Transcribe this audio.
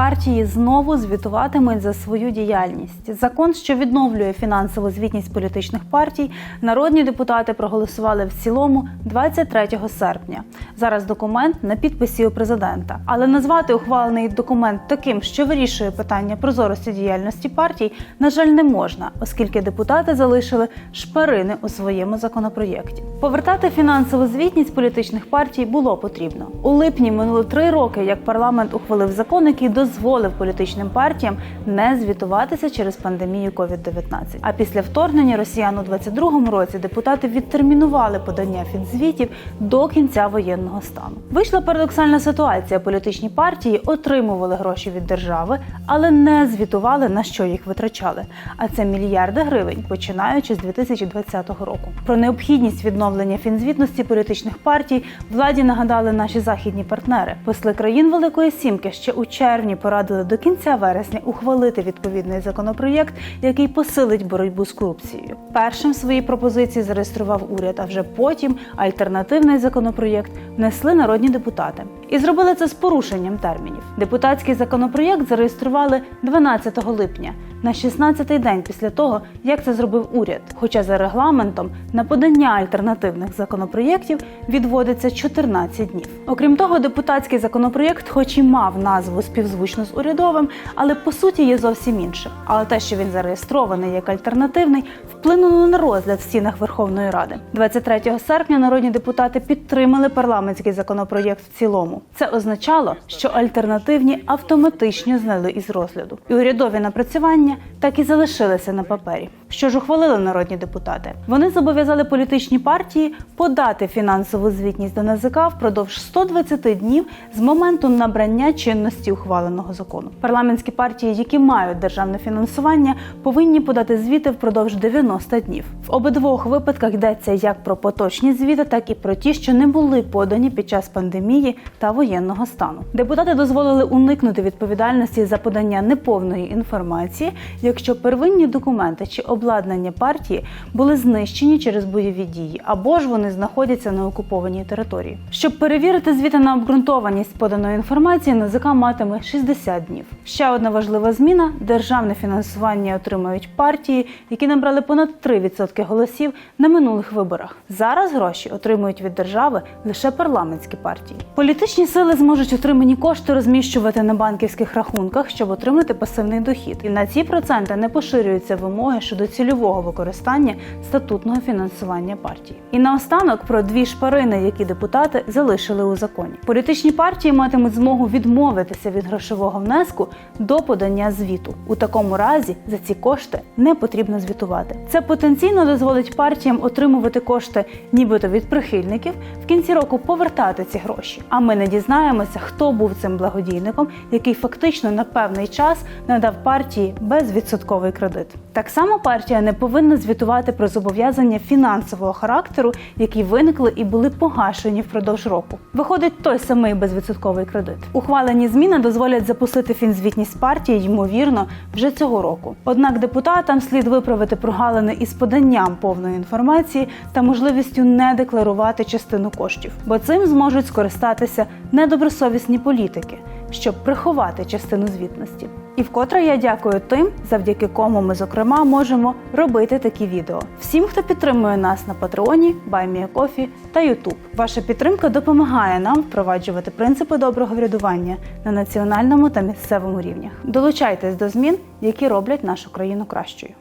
партії знову звітуватимуть за свою діяльність. Закон, що відновлює фінансову звітність політичних партій, народні депутати проголосували в цілому 23 серпня. Зараз документ на підписі у президента. Але назвати ухвалений документ таким, що вирішує питання прозорості діяльності партій, на жаль, не можна, оскільки депутати залишили шпарини у своєму законопроєкті. Повертати фінансову звітність політичних партій було потрібно. У липні минуло три роки, як парламент ухвалив закон, який дозволив політичним партіям не звітуватися через пандемію COVID-19. А після вторгнення росіян у 22-му році депутати відтермінували подання фінзвітів до кінця воєнного стану. Вийшла парадоксальна ситуація. Політичні партії отримували гроші від держави, але не звітували на що їх витрачали. А це мільярди гривень, починаючи з 2020 року. Про необхідність відновлення фінзвітності політичних партій владі нагадали наші західні партнери. Посли країн Великої Сімки ще у червні порадили до кінця вересня ухвалити відповідний законопроєкт, який посилить боротьбу з корупцією. Першим свої пропозиції зареєстрував уряд, а вже потім альтернативний законопроєкт внесли народні депутати. І зробили це з порушенням термінів. Депутатський законопроєкт зареєстрували 12 липня, на 16-й день після того, як це зробив уряд. Хоча за регламентом на подання альтернативних законопроєктів відводиться 14 днів. Окрім того, депутатський законопроєкт, хоч і мав назву співзвучно з урядовим, але по суті є зовсім іншим. Але те, що він зареєстрований як альтернативний, вплинуло на розгляд в стінах Верховної Ради. 23 серпня народні депутати підтримали парламентський законопроєкт в цілому. Це означало, що альтернативні автоматично зняли із розгляду, і урядові напрацювання так і залишилися на папері. Що ж ухвалили народні депутати? Вони зобов'язали політичні партії подати фінансову звітність до НАЗК впродовж 120 днів з моменту набрання чинності ухваленого закону. Парламентські партії, які мають державне фінансування, повинні подати звіти впродовж 90 днів. В обидвох випадках йдеться як про поточні звіти, так і про ті, що не були подані під час пандемії та воєнного стану. Депутати дозволили уникнути відповідальності за подання неповної інформації, якщо первинні документи чи обладнання партії були знищені через бойові дії, або ж вони знаходяться на окупованій території. Щоб перевірити звіти на обґрунтованість поданої інформації, НАЗК матиме 60 днів. Ще одна важлива зміна: державне фінансування отримають партії, які набрали понад 3% голосів на минулих виборах. Зараз гроші отримують від держави лише парламентські партії. Політичні сили зможуть отримані кошти розміщувати на банківських рахунках, щоб отримати пасивний дохід. І на ці проценти не поширюються вимоги щодо цільового використання статутного фінансування партій. І наостанок про дві шпарини, які депутати залишили у законі. Політичні партії матимуть змогу відмовитися від грошового внеску до подання звіту. У такому разі за ці кошти не потрібно звітувати. Це потенційно дозволить партіям отримувати кошти, нібито від прихильників, в кінці року повертати ці гроші. А ми не дізнаємося, хто був цим благодійником, який фактично на певний час надав партії безвідсотковий кредит. Так само партія не повинна звітувати про зобов'язання фінансового характеру, які виникли і були погашені впродовж року. Виходить той самий безвідсотковий кредит. Ухвалені зміни дозволять запустити фінзвітність партії, ймовірно, вже цього року. Однак депутатам слід виправити прогалини із поданням повної інформації та можливістю не декларувати частину коштів, бо цим зможуть скористатися недобросовісні політики, щоб приховати частину звітності. І вкотре я дякую тим, завдяки кому ми, зокрема, можемо робити такі відео. Всім, хто підтримує нас на Патреоні, BuyMeACoffee та YouTube. Ваша підтримка допомагає нам впроваджувати принципи доброго врядування на національному та місцевому рівнях. Долучайтесь до змін, які роблять нашу країну кращою.